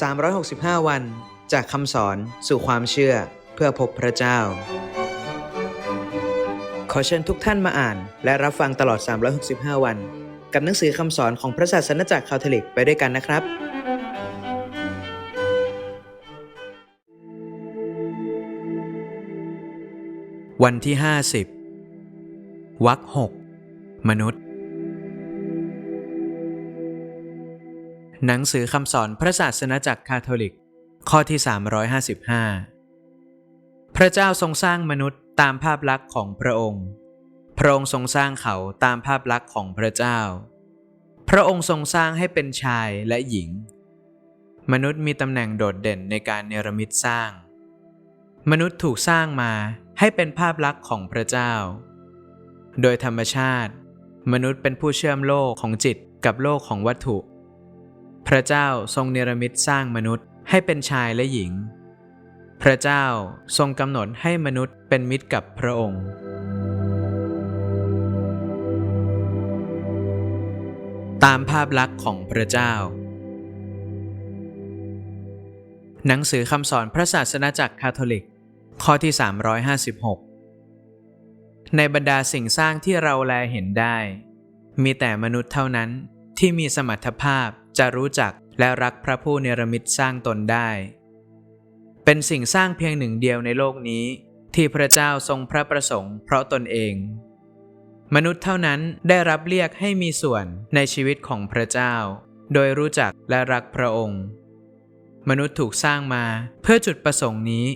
365 วัน จากคำสอนสู่ความเชื่อเพื่อพบพระเจ้า ขอเชิญทุกท่านมาอ่าน และรับฟังตลอด 365 วัน กับหนังสือคำสอนของพระศาสนจักรคาทอลิกไปด้วยกันนะครับ วันที่ 50วักหกมนุษย์ หนังสือคำสอนพระศาสนจักรคาทอลิก ข้อที่ 355 พระเจ้าทรงสร้างมนุษย์ตามภาพลักษณ์ของพระองค์ พระองค์ทรงสร้างเขาตามภาพลักษณ์ของพระเจ้า พระองค์ทรงสร้างให้เป็นชายและหญิง มนุษย์มีตำแหน่งโดดเด่นในการเนรมิตสร้าง มนุษย์ถูกสร้างมาให้เป็นภาพลักษณ์ของพระเจ้า โดยธรรมชาติ มนุษย์เป็นผู้เชื่อมโลกของจิตกับโลกของวัตถุ พระเจ้าทรงเนรมิตสร้างมนุษย์ให้เป็นชายและหญิง พระเจ้าทรงกำหนดให้มนุษย์เป็นมิตรกับพระองค์ตามภาพลักษณ์ของพระเจ้า หนังสือคำสอนพระศาสนาจักรคาทอลิก ข้อที่ 356 ในบรรดาสิ่งสร้างที่เราแลเห็นได้ มีแต่มนุษย์เท่านั้นที่มีสมรรถภาพ จะรู้จักและรักพระผู้เนรมิตสร้างตนได้ เป็นสิ่งสร้างเพียงหนึ่งเดียวในโลกนี้ ที่พระเจ้าทรงพระประสงค์เพราะตนเอง มนุษย์เท่านั้นได้รับเรียกให้มีส่วนในชีวิตของพระเจ้า โดยรู้จักและรักพระองค์ มนุษย์ถูกสร้างมาเพื่อจุดประสงค์นี้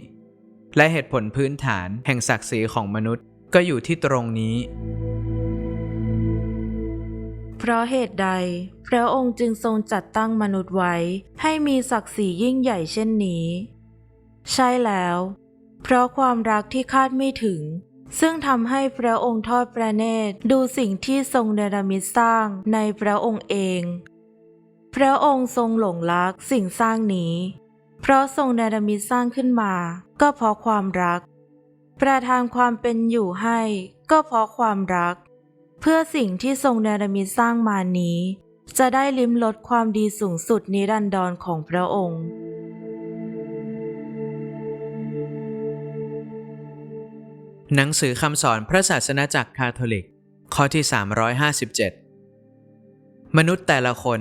และเหตุผลพื้นฐานแห่งศักดิ์ศรีของมนุษย์ก็อยู่ที่ตรงนี้ เพราะเหตุใด พระองค์จึงทรงจัดตั้งมนุษย์ไว้ ให้มีศักดิ์ศรียิ่งใหญ่เช่นนี้ ใช่แล้ว เพราะความรักที่คาดไม่ถึง ซึ่งทำให้พระองค์ทอดพระเนตรดูสิ่งที่ทรงเนรมิตสร้างในพระองค์เอง พระองค์ทรงหลงรักสิ่งสร้างนี้ เพราะทรงเนรมิตสร้างขึ้นมา ก็เพราะความรัก ประทานความเป็นอยู่ให้ ก็เพราะความรัก พื่อสิ่งที่ทรงเนรมิตสร้างมานี้ จะได้ลิ้มรสความดีสูงสุดนิรันดรของพระองค์หนังสือคำสอนพระศาสนาจักรคาทอลิก ข้อที่ 357 มนุษย์แต่ละคน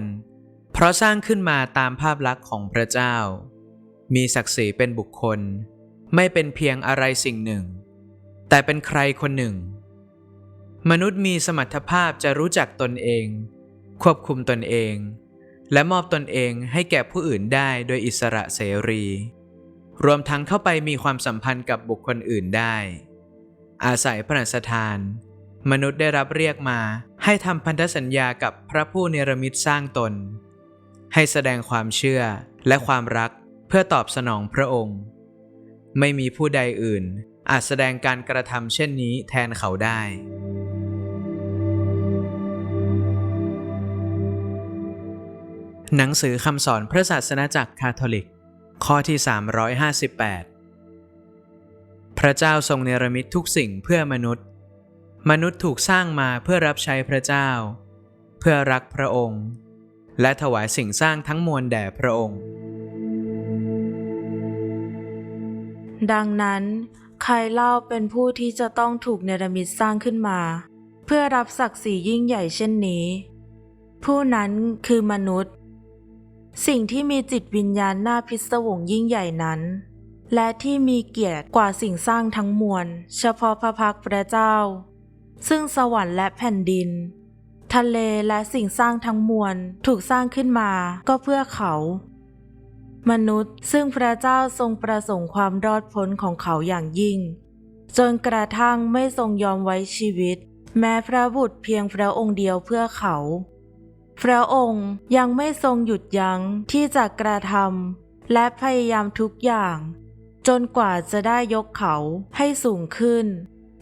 เพราะสร้างขึ้นมาตามภาพลักษณ์ของพระเจ้า มีศักดิ์ศรีเป็นบุคคล ไม่เป็นเพียงอะไรสิ่งหนึ่ง แต่เป็นใครคนหนึ่ง มนุษย์มีสมรรถภาพจะรู้จักตนเอง ควบคุมตนเอง และมอบตนเองให้แก่ผู้อื่นได้โดยอิสระเสรี รวมทั้งเข้าไปมีความสัมพันธ์กับบุคคลอื่นได้ อาศัยพระสถาน มนุษย์ได้รับเรียกมาให้ทำพันธสัญญากับพระผู้เนรมิตสร้างตน ให้แสดงความเชื่อและความรักเพื่อตอบสนองพระองค์ ไม่มีผู้ใดอื่นอาจแสดงการกระทำเช่นนี้แทนเขาได้ หนังสือคำสอนพระศาสนาจักรคาทอลิก ข้อที่ 358 พระเจ้าทรงเนรมิตทุกสิ่งเพื่อมนุษย์ มนุษย์ถูกสร้างมาเพื่อรับใช้พระเจ้า เพื่อรักพระองค์ และถวายสิ่งสร้างทั้งมวลแด่พระองค์ ดังนั้น ใครเล่าเป็นผู้ที่จะต้องถูกเนรมิตสร้างขึ้นมา เพื่อรับศักดิ์ศรียิ่งใหญ่เช่นนี้ ผู้นั้นคือมนุษย์ สิ่งที่มีจิตวิญญาณหน่าพิศวงยิ่งใหญ่นั้น และที่มีเกียรติกว่าสิ่งสร้างทั้งมวล เฉพาะพระพักตร์พระเจ้า ซึ่งสวรรค์และแผ่นดิน ทะเลและสิ่งสร้างทั้งมวลถูกสร้างขึ้นมาก็เพื่อเขา มนุษย์ซึ่งพระเจ้าทรงประสงค์ความรอดพ้นของเขาอย่างยิ่ง จนกระทั่งไม่ทรงยอมไว้ชีวิต แม้พระบุตรเพียงพระองค์เดียวเพื่อเขา พระองค์ยังไม่ทรงหยุดยั้งที่จะกระทำและพยายามทุกอย่าง จนกว่าจะได้ยกเขาให้สูงขึ้น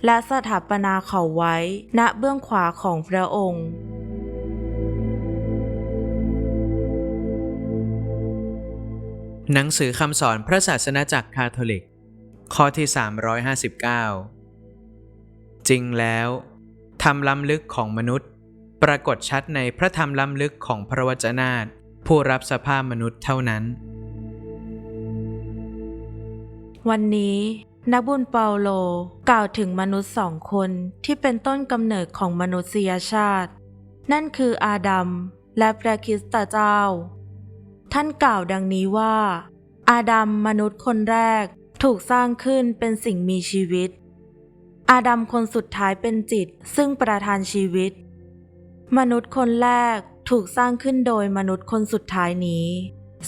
และสถาปนาเขาไว้ณเบื้องขวาของพระองค์หนังสือคำสอนพระศาสนาจักรคาทอลิก ข้อที่ 359 จริงแล้ว ธรรมล้ำลึกของมนุษย์ ปรากฏชัดในพระธรรมล้ำลึกของพระวจนะผู้รับสภาพมนุษย์เท่านั้น วันนี้นักบุญเปาโลกล่าวถึงมนุษย์สองคนที่เป็นต้นกำเนิดของมนุษยชาติ นั่นคืออาดัมและพระคริสตเจ้า ท่านกล่าวดังนี้ว่า อาดัมมนุษย์คนแรกถูกสร้างขึ้นเป็นสิ่งมีชีวิต อาดัมคนสุดท้ายเป็นจิตซึ่งประทานชีวิต มนุษย์คนแรกถูกสร้างขึ้นโดยมนุษย์คนสุดท้ายนี้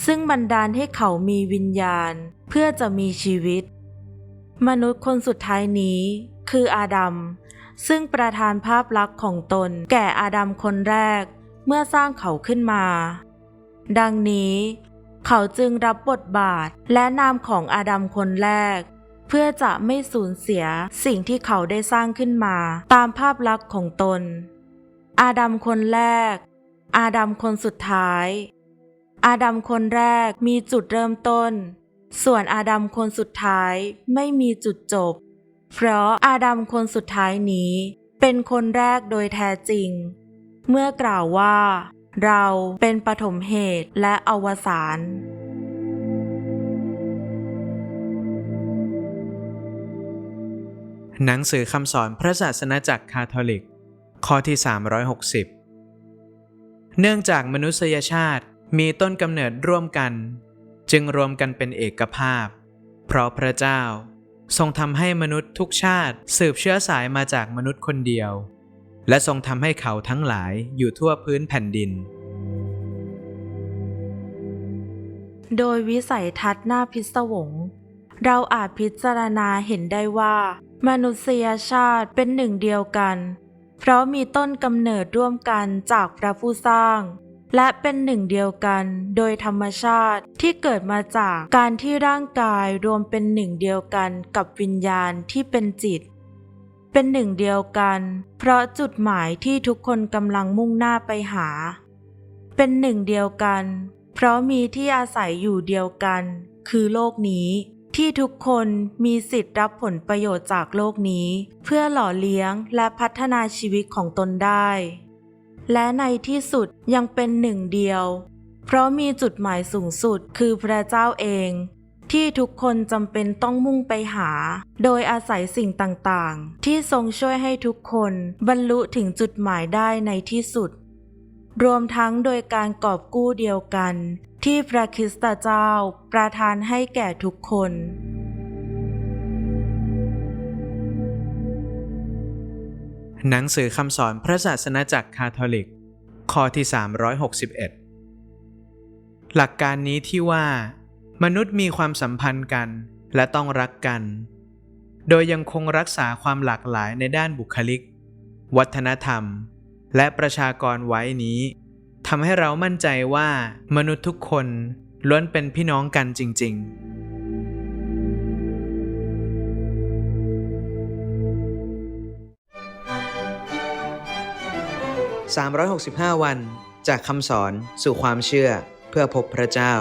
ซึ่งบันดาลให้เขามีวิญญาณเพื่อจะมีชีวิต มนุษย์คนสุดท้ายนี้คืออาดัมซึ่งประทานภาพลักษณ์ของตนแก่อาดัมคนแรกเมื่อสร้างเขาขึ้นมา ดังนี้ เขาจึงรับบทบาทและนามของอาดัมคนแรก เพื่อจะไม่สูญเสียสิ่งที่เขาได้สร้างขึ้นมา ตามภาพลักษณ์ของตน อาดัมคนแรก อาดัมคนสุดท้าย อาดัมคนแรกมีจุดเริ่มต้น ส่วนอาดัมคนสุดท้ายไม่มีจุดจบ เพราะอาดัมคนสุดท้ายนี้ เป็นคนแรกโดยแท้จริง เมื่อกล่าวว่า เราเป็นปฐมเหตุและอวสานหนังสือคำสอนพระศาสนาจักรคาทอลิก ข้อที่ 360 เนื่องจากมนุษยชาติมีต้นกำเนิดร่วมกัน จึงรวมกันเป็นเอกภาพ เพราะพระเจ้า ทรงทำให้มนุษย์ทุกชาติสืบเชื้อสายมาจากมนุษย์คนเดียว และทรงทำให้เขาทั้งหลายอยู่ทั่วพื้นแผ่นดิน โดยวิสัยทัศน์หน้าพิศวง เราอาจพิจารณาเห็นได้ว่า มนุษยชาติเป็นหนึ่งเดียวกัน เพราะมีต้นกำเนิดร่วมกันจากพระผู้สร้าง และเป็นหนึ่งเดียวกันโดยธรรมชาติที่เกิดมาจากการที่ร่างกายรวมเป็นหนึ่งเดียวกันกับวิญญาณที่เป็นจิต เป็นหนึ่งเดียวกัน เพราะจุดหมายที่ทุกคนกำลังมุ่งหน้าไปหา เป็นหนึ่งเดียวกัน เพราะมีที่อาศัยอยู่เดียวกัน คือโลกนี้ ที่ทุกคนมีสิทธิ์รับผลประโยชน์จากโลกนี้ เพื่อหล่อเลี้ยงและพัฒนาชีวิตของตนได้ และในที่สุดยังเป็นหนึ่งเดียว เพราะมีจุดหมายสูงสุดคือพระเจ้าเอง ที่ทุกคนจำเป็นต้องมุ่งไปหา โดยอาศัยสิ่งต่างๆ ที่ทรงช่วยให้ทุกคนบรรลุถึงจุดหมายได้ในที่สุด รวมทั้งโดยการกอบกู้เดียวกัน ที่พระคริสตเจ้าประทานให้แก่ทุกคน หนังสือคำสอนพระศาสนาจักรคาทอลิก ข้อที่ 361 หลักการนี้ที่ว่า มนุษย์มีความสัมพันธ์กันและต้องรักกัน โดยยังคงรักษาความหลากหลายในด้านบุคลิก วัฒนธรรม และประชากรไว้นี้ ทำให้เรามั่นใจว่ามนุษย์ทุกคนล้วนเป็นพี่น้องกันจริง ๆ 365 วันจากคำสอนสู่ความเชื่อเพื่อพบพระเจ้า